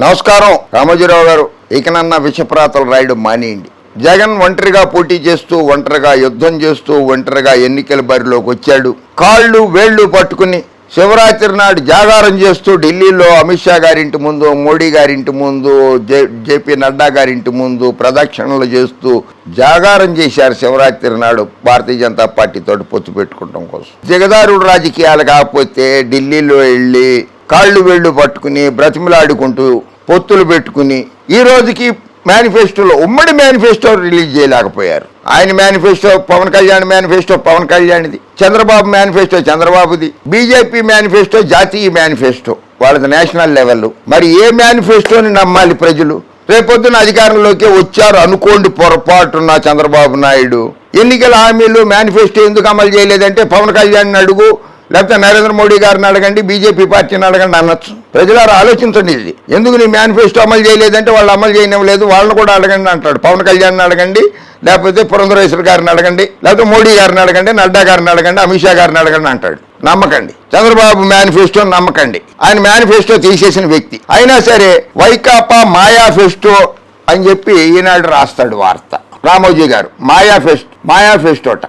నమస్కారం రామోజీరావు గారు. ఇకనన్న విషప్రాతలు రాయడం మానేయండి. జగన్ ఒంటరిగా పోటీ చేస్తూ ఒంటరిగా యుద్ధం చేస్తూ ఒంటరిగా ఎన్నికల బరిలోకి వచ్చాడు. కాళ్ళు వేళ్ళు పట్టుకుని శివరాత్రి నాడు జాగారం చేస్తూ ఢిల్లీలో అమిత్ షా గారింటి ముందు మోడీ గారింటి ముందు జే జేపీ నడ్డా గారింటి ముందు ప్రదక్షిణలు చేస్తూ జాగారం చేశారు శివరాత్రి నాడు భారతీయ జనతా పార్టీతో పొత్తు పెట్టుకోవడం కోసం. జగదారుడు రాజకీయాలు కాకపోతే ఢిల్లీలో వెళ్ళి కాళ్ళు వేళ్ళు పట్టుకుని బ్రతిమలాడుకుంటూ పొత్తులు పెట్టుకుని ఈ రోజుకి మేనిఫెస్టోలో ఉమ్మడి మేనిఫెస్టో రిలీజ్ చేయలేకపోయారు. ఆయన మేనిఫెస్టో పవన్ కళ్యాణ్ మేనిఫెస్టో పవన్ కళ్యాణ్ది చంద్రబాబు మేనిఫెస్టో చంద్రబాబుది బీజేపీ మేనిఫెస్టో జాతీయ మేనిఫెస్టో వాళ్ళది నేషనల్ లెవెల్. మరి ఏ మేనిఫెస్టోని నమ్మాలి ప్రజలు? రేపొద్దున అధికారంలోకి వచ్చారు అనుకోండి పొరపాటున్న చంద్రబాబు నాయుడు. ఎన్నికల హామీలు మేనిఫెస్టో ఎందుకు అమలు చేయలేదంటే పవన్ కళ్యాణ్ అడుగు లేకపోతే నరేంద్ర మోడీ గారిని అడగండి బీజేపీ పార్టీని అడగండి అనొచ్చు. ప్రజలారు ఆలోచించండి ఇది. ఎందుకు నీ మేనిఫెస్టో అమలు చేయలేదంటే వాళ్ళు అమలు చేయనివ్వలేదు వాళ్ళని కూడా అడగండి అంటాడు. పవన్ కళ్యాణ్ని అడగండి లేకపోతే పురంధరేశ్వర గారిని అడగండి లేకపోతే మోడీ గారిని అడగండి నడ్డా గారిని అడగండి అమిత్ షా గారిని అడగండి అంటాడు. నమ్మకండి. చంద్రబాబు మేనిఫెస్టో నమ్మకండి. ఆయన మేనిఫెస్టో తీసేసిన వ్యక్తి. అయినా సరే వైకాపా మాయాఫెస్టో అని చెప్పి ఈనాడు రాస్తాడు వార్త. రామోజీ గారు మాయాఫెస్ట్ మాయాఫెస్టోట.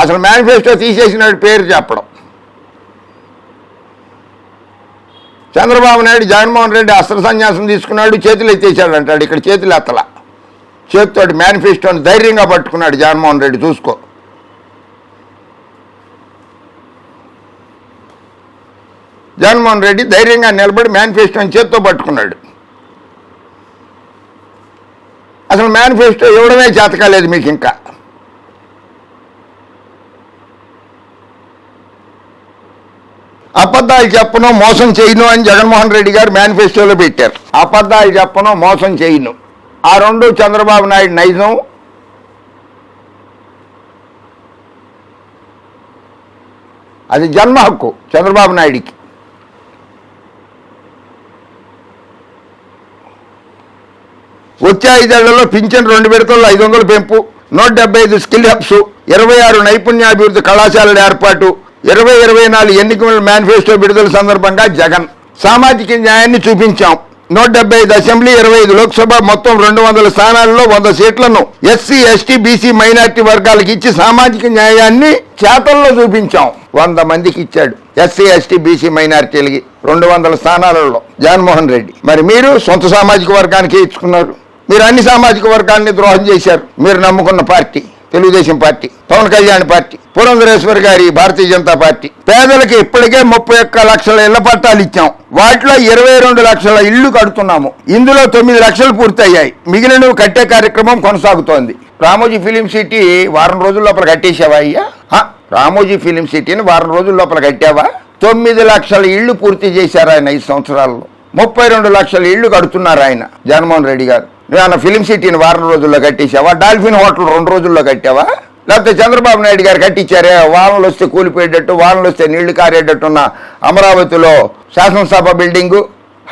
అసలు మేనిఫెస్టో తీసేసిన పేరు చెప్పడం. చంద్రబాబు నాయుడు జగన్మోహన్ రెడ్డి అస్త్ర సన్యాసం తీసుకున్నాడు చేతులు ఎత్తేసాడు అంటాడు. ఇక్కడ చేతులు ఎత్తల. చేతితోటి మేనిఫెస్టోని ధైర్యంగా పట్టుకున్నాడు జగన్మోహన్ రెడ్డి చూసుకో. జగన్మోహన్ రెడ్డి ధైర్యంగా నిలబడి మేనిఫెస్టోని చేత్తో పట్టుకున్నాడు. అసలు మేనిఫెస్టో ఇవ్వడమే చేతకాలేదు మీకు ఇంకా. అబద్ధాలు చెప్పను మోసం చేయను అని జగన్మోహన్ రెడ్డి గారు మేనిఫెస్టోలో పెట్టారు. అబద్ధాలు చెప్పను మోసం చేయను. ఆ రెండు చంద్రబాబు నాయుడు నైజం. అది జన్మ హక్కు చంద్రబాబు నాయుడికి. వచ్చే ఐదేళ్ళలో పింఛన్ రెండు విడతల్లో ఐదు వందల పెంపు నూట డెబ్బై ఐదు స్కిల్ హబ్స్ ఇరవై ఆరు నైపుణ్యాభివృద్ధి కళాశాలల ఏర్పాటు ఇరవై ఇరవై నాలుగు ఎన్నికల మేనిఫెస్టో విడుదల సందర్భంగా జగన్ సామాజిక న్యాయాన్ని చూపించాం. నూట డెబ్బై ఐదు అసెంబ్లీ ఇరవై ఐదు లోక్సభ మొత్తం రెండు వందల స్థానాల్లో వంద సీట్లను ఎస్సీ ఎస్టీ బీసీ మైనార్టీ వర్గాలకు ఇచ్చి సామాజిక న్యాయాన్ని చేతల్లో చూపించాం. వంద మందికి ఇచ్చాడు ఎస్సీ ఎస్టీ బీసీ మైనార్టీలకి రెండు వందల స్థానాలలో. జగన్మోహన్ రెడ్డి మరి మీరు సొంత సామాజిక వర్గానికి ఇచ్చుకున్నారు. మీరు అన్ని సామాజిక వర్గాన్ని ద్రోహం చేశారు. మీరు నమ్ముకున్న party. Telugu Desam party Pawan Kalyan party Purandeswari garu Bharatiya Janata party. పేదలకు ఇప్పటికే ముప్పై ఒక్క లక్షల ఇళ్ళ పట్టాలు ఇచ్చాం. వాటిలో ఇరవై రెండు లక్షల ఇళ్ళు కడుతున్నాము. ఇందులో తొమ్మిది లక్షలు పూర్తయ్యాయి. మిగిలినవి కట్టే కార్యక్రమం కొనసాగుతోంది. రామోజీ ఫిలిం సిటీ వారం రోజుల లోపల కట్టేసావా అయ్యా? రామోజీ ఫిలిం సిటీని వారం రోజుల లోపల కట్టావా? తొమ్మిది లక్షల ఇళ్ళు పూర్తి చేశారు ఆయన ఐదు సంవత్సరాల్లో. ముప్పై రెండు లక్షల ఇళ్ళు కడుతున్నారు ఆయన జగన్మోహన్ రెడ్డి గారు. నువ్వు ఫిలిం సిటీని వారం రోజుల్లో కట్టేసావా డాల్ఫిన్ హోటల్ రెండు రోజుల్లో కట్టావా? లేకపోతే చంద్రబాబు నాయుడు గారు కట్టించారే? వానలు వస్తే కూలిపోయేటట్టు వానలు వస్తే నీళ్ళు కారేటట్టున్న అమరావతిలో శాసనసభ బిల్డింగు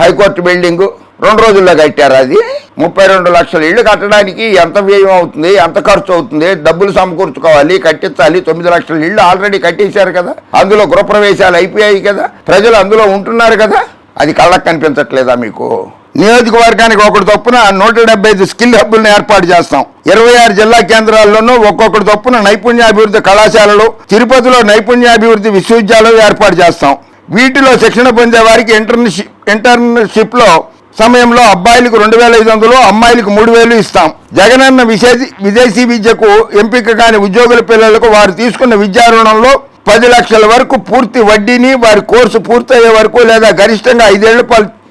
హైకోర్టు బిల్డింగు రెండు రోజుల్లో కట్టారు అది? ముప్పై రెండు లక్షల ఇళ్ళు కట్టడానికి ఎంత వ్యయం అవుతుంది? ఎంత ఖర్చు అవుతుంది? డబ్బులు సమకూర్చుకోవాలి కట్టించాలి తొమ్మిది లక్షల ఇళ్ళు ఆల్రెడీ కట్టేశారు కదా. అందులో గృహప్రవేశాలు అయిపోయాయి కదా. ప్రజలు అందులో ఉంటున్నారు కదా. అది కళ్ళకు కనిపించట్లేదా మీకు? నియోజకవర్గానికి ఒకటి చొప్పున నూట డెబ్బై ఐదు స్కిల్ హబ్బులను ఏర్పాటు చేస్తాం. ఇరవై ఆరు జిల్లా కేంద్రాల్లోనూ ఒక్కొక్కటి చొప్పున నైపుణ్యాభివృద్ధి కళాశాలలు తిరుపతిలో నైపుణ్యాభివృద్ధి విశ్వవిద్యాలయం ఏర్పాటు చేస్తాం. వీటిలో శిక్షణ పొందే వారికి ఇంటర్న్షిప్ ఇంటర్న్షిప్లో సమయంలో అబ్బాయిలకు రెండు వేల ఐదు వందలు అమ్మాయిలకు మూడు వేలు ఇస్తాం. జగనన్న విశేష విదేశీ విద్యకు ఎంపిక కాని ఉద్యోగుల పిల్లలకు వారు తీసుకున్న విద్యా రుణంలో పది లక్షల వరకు పూర్తి వడ్డీని వారి కోర్సు పూర్తయ్యే వరకు లేదా గరిష్టంగా ఐదేళ్ళ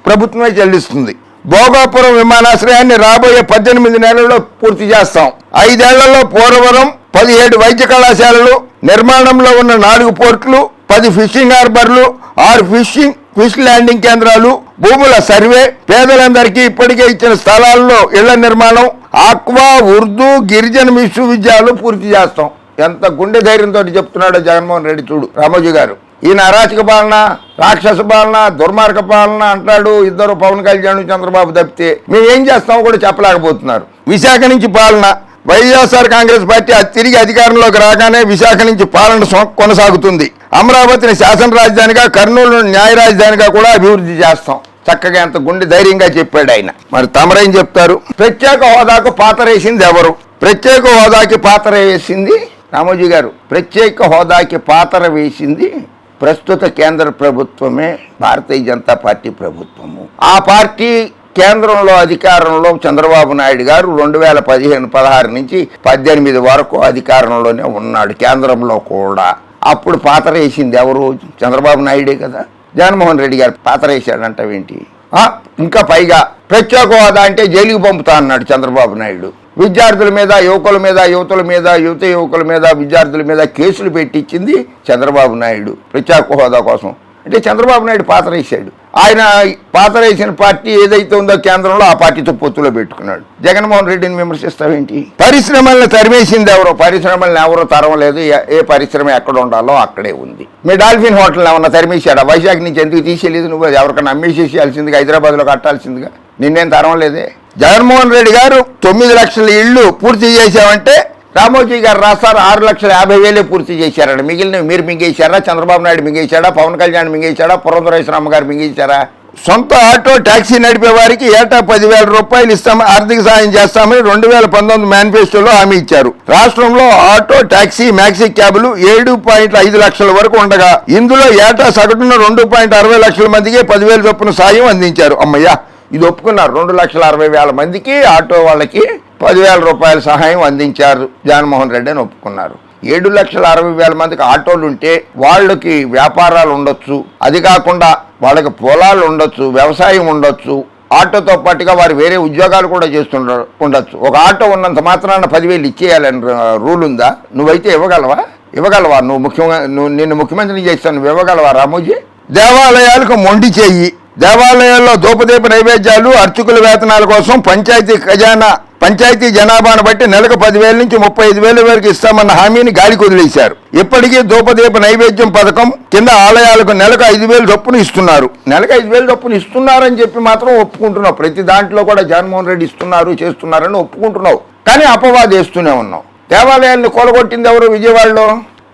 ప్రభుత్వమే చెల్లిస్తుంది. భోగాపురం విమానాశ్రయాన్ని రాబోయే పద్దెనిమిది నెలల్లో పూర్తి చేస్తాం. ఐదేళ్ళలో పోలవరం పదిహేడు వైద్య కళాశాలలు నిర్మాణంలో ఉన్న నాలుగు పోర్టులు పది ఫిషింగ్ హార్బర్లు ఆరు ఫిషింగ్ ఫిష్ ల్యాండింగ్ కేంద్రాలు భూముల సర్వే పేదలందరికీ ఇప్పటికే ఇచ్చిన స్థలాల్లో ఇళ్ళ నిర్మాణం ఆక్వా ఉర్దూ గిరిజన విశ్వవిద్యాలయాలు పూర్తి చేస్తాం. ఎంత గుండె ధైర్యంతో చెప్తున్నాడో జగన్మోహన్ రెడ్డి చూడు. రామోజీ గారు. ఈయన అరాచక పాలన రాక్షస పాలన దుర్మార్గ పాలన అంటాడు ఇద్దరు పవన్ కళ్యాణ్ చంద్రబాబు తప్పితే. మేము ఏం చేస్తామో కూడా చెప్పలేకపోతున్నారు. విశాఖ నుంచి పాలన వైఎస్ఆర్ కాంగ్రెస్ పార్టీ అది తిరిగి అధికారంలోకి రాగానే విశాఖ నుంచి పాలన కొనసాగుతుంది. అమరావతిని శాసన రాజధానిగా కర్నూలు న్యాయ రాజధానిగా కూడా అభివృద్ధి చేస్తాం. చక్కగా ఎంత గుండె ధైర్యంగా చెప్పాడు ఆయన. మరి తమరేం చెప్తారు? ప్రత్యేక హోదాకు పాతరేసింది ఎవరు? ప్రత్యేక హోదాకి పాత్ర వేసింది రామోజీ గారు. ప్రత్యేక హోదాకి పాతర వేసింది ప్రస్తుత కేంద్ర ప్రభుత్వమే భారతీయ జనతా పార్టీ ప్రభుత్వము. ఆ పార్టీ కేంద్రంలో అధికారంలో చంద్రబాబు నాయుడు గారు రెండు వేల పదిహేను పదహారు నుంచి పద్దెనిమిది వరకు అధికారంలోనే ఉన్నాడు కేంద్రంలో కూడా. అప్పుడు పాత్ర వేసింది ఎవరు? చంద్రబాబు నాయుడే కదా? జగన్మోహన్ రెడ్డి గారు పాత్ర వేశాడంటావేంటి? ఇంకా పైగా ప్రత్యేక హోదా అంటే జైలుకి పంపుతా అన్నాడు చంద్రబాబు నాయుడు. విద్యార్థుల మీద యువకుల మీద యువతుల మీద యువత యువకుల మీద విద్యార్థుల మీద కేసులు పెట్టించింది చంద్రబాబు నాయుడు. ప్రత్యేక హోదా కోసం. అంటే చంద్రబాబు నాయుడు పాత్ర ఆయన పాత్ర వేసిన పార్టీ ఏదైతే ఉందో కేంద్రంలో ఆ పార్టీతో పొత్తులో పెట్టుకున్నాడు. జగన్మోహన్ రెడ్డిని విమర్శిస్తావేంటి? పరిశ్రమల్ని తరిమేసింది ఎవరో? పరిశ్రమల్ని ఎవరో తరవలేదు ఏ- ఏ పరిశ్రమ ఎక్కడ ఉండాలో అక్కడే ఉంది. మీ డాల్ఫిన్ హోటల్ ఏమన్నా తరిమేశాడా? వైజాగ్ నుంచి ఎందుకు తీసేయలేదు నువ్వు? ఎవరికైనా ఎవరికైనా అమ్మేసేసేయాల్సిందిగా హైదరాబాద్లో కట్టాల్సిందిగా. నిన్నేం తరవలేదే జగన్మోహన్ రెడ్డి గారు తొమ్మిది లక్షల ఇళ్ళు పూర్తి చేశామంటే రామోజీ గారు రాస్తారు ఆరు లక్షల యాభై వేలే పూర్తి చేశారండి. మిగిలిన మీరు మింగేశారా? చంద్రబాబు నాయుడు మింగేశాడా? పవన్ కళ్యాణ్ మింగేశాడా? పురంధరేశ్వరమ్మ గారు మింగేశారా? సొంత ఆటో ట్యాక్సీ నడిపే వారికి ఏటా పదివేల రూపాయలు ఇస్తామని ఆర్థిక సాయం చేస్తామని రెండు వేల పంతొమ్మిది మేనిఫెస్టోలో హామీ ఇచ్చారు. రాష్ట్రంలో ఆటో ట్యాక్సీ మ్యాక్సీ క్యాబులు ఏడు పాయింట్ ఐదు లక్షల వరకు ఉండగా ఇందులో ఏటా సగటున రెండు పాయింట్ అరవై లక్షల మందికి పదివేల చొప్పున సాయం అందించారు. అమ్మయ్యా! ఇది ఒప్పుకున్నారు. రెండు లక్షల అరవై వేల మందికి ఆటో వాళ్ళకి పదివేల రూపాయల సహాయం అందించారు జగన్మోహన్ రెడ్డి అని ఒప్పుకున్నారు. ఏడు లక్షల అరవై వేల మందికి ఆటోలు ఉంటే వాళ్ళకి వ్యాపారాలు ఉండొచ్చు. అది కాకుండా వాళ్ళకి పొలాలు ఉండొచ్చు వ్యవసాయం ఉండొచ్చు. ఆటోతో పాటుగా వారు వేరే ఉద్యోగాలు కూడా చేస్తుండ ఉండొచ్చు. ఒక ఆటో ఉన్నంత మాత్రాన పదివేలు ఇచ్చేయాలని రూల్ ఉందా? నువ్వైతే ఇవ్వగలవా? ఇవ్వగలవా? నువ్వు ముఖ్యంగా నువ్వు నిన్ను ముఖ్యమంత్రిని చేస్తాను నువ్వు ఇవ్వగలవా రామోజీ? దేవాలయాలకు మొండి చేయి. దేవాలయాల్లో దూపదీప నైవేద్యాలు అర్చకుల వేతనాల కోసం పంచాయతీ ఖజానా పంచాయతీ జనాభాను బట్టి నెలకు పదివేల నుంచి ముప్పై ఐదు వేల వరకు ఇస్తామన్న హామీని గాలి కుదిలేశారు ఇప్పటికీ ధూపదీప నైవేద్యం పథకం కింద ఆలయాలకు నెలకు ఐదు వేలు చొప్పున ఇస్తున్నారు. నెలకు ఐదు వేలు చొప్పున ఇస్తున్నారని చెప్పి మాత్రం ఒప్పుకుంటున్నావు. ప్రతి దాంట్లో కూడా జగన్మోహన్ రెడ్డి ఇస్తున్నారు చేస్తున్నారని ఒప్పుకుంటున్నావు. కానీ అపవాదేస్తూనే ఉన్నావు. దేవాలయాలను కూలగొట్టింది ఎవరు? విజయవాడలో?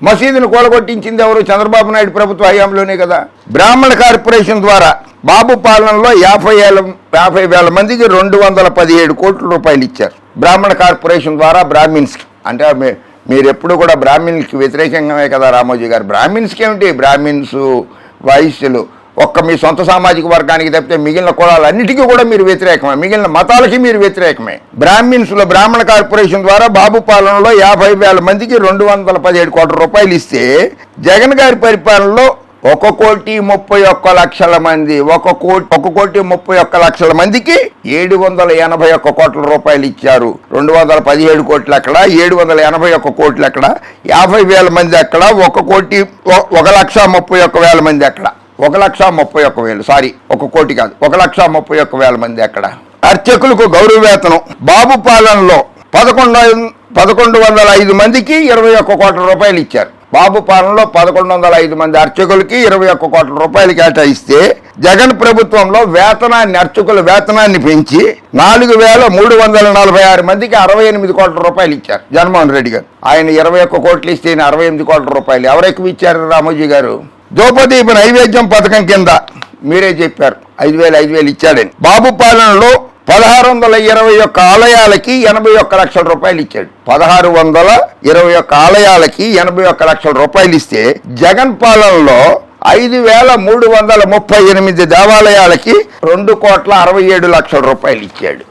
మసీదును కూలగొట్టించింది ఎవరు? చంద్రబాబు నాయుడు ప్రభుత్వ హయాంలోనే కదా. బ్రాహ్మణ కార్పొరేషన్ ద్వారా బాబు పాలనలో యాభై ఏళ్ళ యాభై వేల మందికి రెండు వందల పదిహేడు కోట్ల రూపాయలు ఇచ్చారు. బ్రాహ్మణ కార్పొరేషన్ ద్వారా బ్రాహ్మిన్స్ అంటే మీ- మీరు ఎప్పుడు కూడా బ్రాహ్మిన్స్కి వ్యతిరేకంగానే కదా రామోజీ గారు. బ్రాహ్మిన్స్కి ఏమిటి? బ్రాహ్మిన్స్ వైశ్యులు. ఒక్క మీ సొంత సామాజిక వర్గానికి తప్పితే మిగిలిన కులాలన్నిటికీ కూడా మీరు వ్యతిరేకమే. మిగిలిన మతాలకి మీరు వ్యతిరేకమే. బ్రాహ్మిన్స్లో బ్రాహ్మణ కార్పొరేషన్ ద్వారా బాబు పాలనలో యాభై వేల మందికి రెండు వందల పదిహేడు కోట్ల రూపాయలు ఇస్తే జగన్ గారి పరిపాలనలో ఒక కోటి ముప్పై ఒక్క లక్షల మంది ఒక కోటి ఒక కోటి ముప్పై ఒక్క లక్షల మందికి ఏడు వందల ఎనభై ఒక్క కోట్ల రూపాయలు ఇచ్చారు. రెండు వందల పదిహేడు కోట్లు అక్కడ ఏడు వందల ఎనభై ఒక్క కోట్లు అక్కడ యాభై వేల మంది అక్కడ ఒక కోటి ఒక లక్ష ముప్పై ఒక్క వేల మంది అక్కడ. ఒక లక్ష ముప్పై ఒక్క వేలు సారీ ఒక కోటి కాదు ఒక లక్ష ముప్పై ఒక్క వేల మంది అక్కడ. అర్చకులకు గౌరవ వేతనం బాబు పాలనలో పదకొండు పదకొండు వందల ఐదు మందికి ఇరవై ఒక్క కోట్ల రూపాయలు ఇచ్చారు. బాబు పాలనలో పదకొండు వందల ఐదు మంది అర్చకులకి ఇరవై ఒక్క కోట్ల రూపాయలు కేటాయిస్తే జగన్ ప్రభుత్వంలో వేతనాన్ని అర్చకుల వేతనాన్ని పెంచి నాలుగు వేల మూడు వందల నలభై ఆరు మందికి అరవై ఎనిమిది కోట్ల రూపాయలు ఇచ్చారు జగన్మోహన్ రెడ్డి గారు. ఆయన ఇరవై ఒక్క కోట్లు ఇస్తే అరవై ఎనిమిది కోట్ల రూపాయలు. ఎవరు ఎక్కువ ఇచ్చారు రామోజీ గారు? ద్రౌపదీప నైవేద్యం పథకం కింద మీరే చెప్పారు. ఐదు వేలు ఐదు వేలు ఇచ్చాడని. బాబు పాలనలో పదహారు వందల ఇరవై ఒక్క ఆలయాలకి ఎనభై ఒక్క లక్షల రూపాయలు ఇచ్చాడు. పదహారు వందల ఇరవై ఒక్క ఆలయాలకి ఎనభై ఒక్క లక్షల రూపాయలు ఇస్తే జగన్ పాలనలో ఐదు వేల మూడు వందల ముప్పై ఎనిమిది దేవాలయాలకి రెండు కోట్ల అరవై ఏడు లక్షల రూపాయలు ఇచ్చాడు.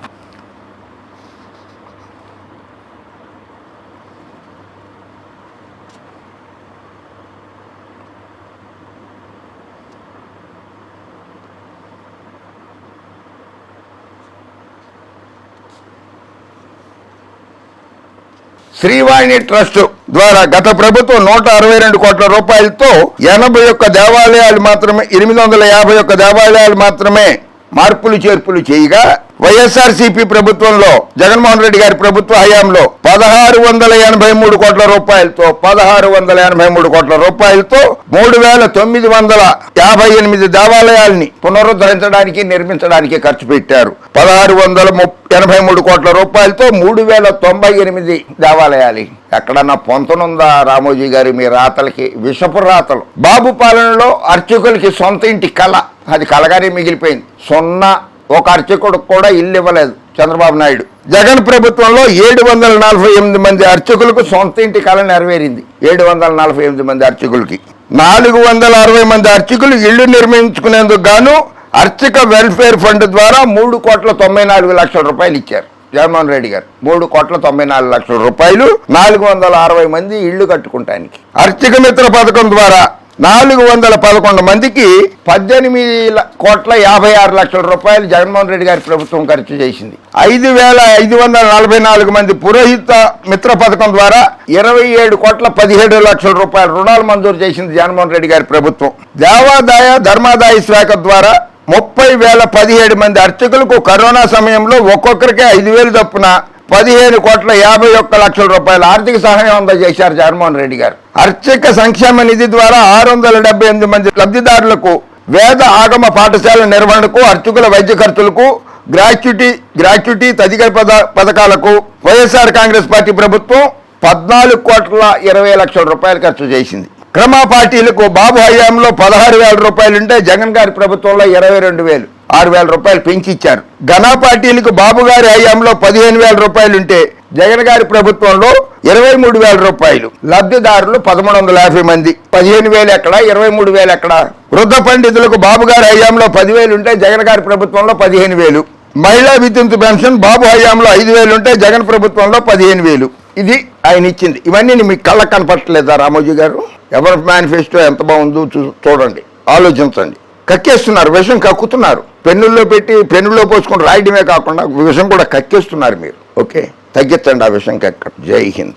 శ్రీవాణి ట్రస్ట్ ద్వారా గత ప్రభుత్వం నూట అరవై రెండు కోట్ల రూపాయలతో ఎనభై ఒక్క దేవాలయాలు మాత్రమే ఎనిమిది వందల యాభై ఒక్క దేవాలయాలు మాత్రమే మార్పులు చేర్పులు చేయగా వైఎస్ఆర్సీపీ ప్రభుత్వంలో జగన్మోహన్ రెడ్డి గారి ప్రభుత్వ హయాంలో పదహారు వందల ఎనభై మూడు కోట్ల రూపాయలతో పదహారు వందల ఎనభై మూడు కోట్ల రూపాయలతో మూడు వేల తొమ్మిది వందల యాభై ఎనిమిది దేవాలయాల్ని పునరుద్ధరించడానికి నిర్మించడానికి ఖర్చు పెట్టారు. పదహారు వందల ముప్- ఎనభై మూడు కోట్ల రూపాయలతో మూడు వేల తొంభై ఎనిమిది దేవాలయాలు. ఎక్కడన్నా పొంతనుందా రామోజీ గారి మీ రాతలకి? విషపు రాతలు. బాబు పాలనలో అర్చకులకి సొంత ఇంటి కళ. అది కలగానే మిగిలిపోయింది. సున్నా ఒక అర్చకుడికి కూడా ఇల్లు ఇవ్వలేదు చంద్రబాబు నాయుడు. జగన్ ప్రభుత్వంలో ఏడు వందల నలభై ఎనిమిది మంది అర్చకులకు సొంత ఇంటి కళ నెరవేరింది. ఏడు వందల నలభై ఎనిమిది మంది అర్చకులకి. నాలుగు వందల అరవై మంది అర్చకులు ఇళ్ళు నిర్మించుకునేందుకు గాను అర్చక వెల్ఫేర్ ఫండ్ ద్వారా మూడు కోట్ల తొంభై నాలుగు లక్షల రూపాయలు ఇచ్చారు. జగన్మోహన్ రెడ్డి గారు. మూడు కోట్ల తొంభై నాలుగు లక్షల రూపాయలు నాలుగు వందల అరవై మంది ఇళ్ళు కట్టుకుంటానికి. అర్చక మిత్ర పథకం ద్వారా నాలుగు వందల పదకొండు మందికి పద్దెనిమిది కోట్ల యాభై ఆరు లక్షల రూపాయలు జగన్మోహన్ రెడ్డి గారి ప్రభుత్వం ఖర్చు చేసింది. ఐదు వేల ఐదు వందల నలభై నాలుగు మంది పురోహిత మిత్ర పథకం ద్వారా ఇరవై ఏడు కోట్ల పదిహేడు లక్షల రూపాయల రుణాలు మంజూరు చేసింది జగన్మోహన్ రెడ్డి గారి ప్రభుత్వం. దేవాదాయ ధర్మాదాయ శాఖ ద్వారా ముప్పై వేల పదిహేడు మంది అర్చకులకు కరోనా సమయంలో ఒక్కొక్కరికి ఐదు వేలు చొప్పున పదిహేను కోట్ల యాభై ఒక్క లక్షల రూపాయల ఆర్థిక సహాయం అందజేశారు జగన్మోహన్ రెడ్డి గారు. అర్చక సంక్షేమ నిధి ద్వారా ఆరు వందల డెబ్బై ఎనిమిది మంది లబ్ధిదారులకు వేద ఆగమ పాఠశాల నిర్వహణకు అర్చకుల వైద్య ఖర్చులకు గ్రాట్యుటీ గ్రాట్యుటీ తదితర పద పథకాలకు వైఎస్ఆర్ కాంగ్రెస్ పార్టీ ప్రభుత్వం పద్నాలుగు కోట్ల ఇరవై లక్షల రూపాయలు ఖర్చు చేసింది. క్రమ పార్టీలకు బాబు హయాంలో పదహారు వేల రూపాయలుంటే జగన్ గారి ప్రభుత్వంలో ఇరవై రెండు వేలు ఆరు వేల రూపాయలు పెంచి ఇచ్చారు ఘనా పార్టీలకు బాబు గారి హయాంలో పదిహేను వేల రూపాయలుంటే జగన్ గారి ప్రభుత్వంలో ఇరవై మూడు వేల రూపాయలు లబ్ధిదారులు పదమూడు వందల యాభై మంది. పదిహేను వేలు ఎక్కడ ఇరవై మూడు వేలు ఎక్కడ? వృద్ధ పండితులకు బాబు గారి హయాంలో పదివేలు ఉంటే జగన్ గారి ప్రభుత్వంలో పదిహేను వేలు. మహిళా విద్యుత్ పెన్షన్ బాబు హయాంలో ఐదు వేలు ఉంటే జగన్ ప్రభుత్వంలో పదిహేను వేలు. ఇది ఆయన ఇచ్చింది. ఇవన్నీ మీకు కళ్ళకు కనపట్టలేదా రామోజీ గారు? ఎవరి మేనిఫెస్టో ఎంత బాగుందో చూ చూడండి. ఆలోచించండి. కక్కేస్తున్నారు విషం కక్కుతున్నారు. పెన్నుల్లో పెట్టి పెన్నుల్లో పోసుకొని రాయడమే కాకుండా విషం కూడా కక్కేస్తున్నారు మీరు. ఓకే? తగ్గించండి ఆ విషం కక్క జై హింద్.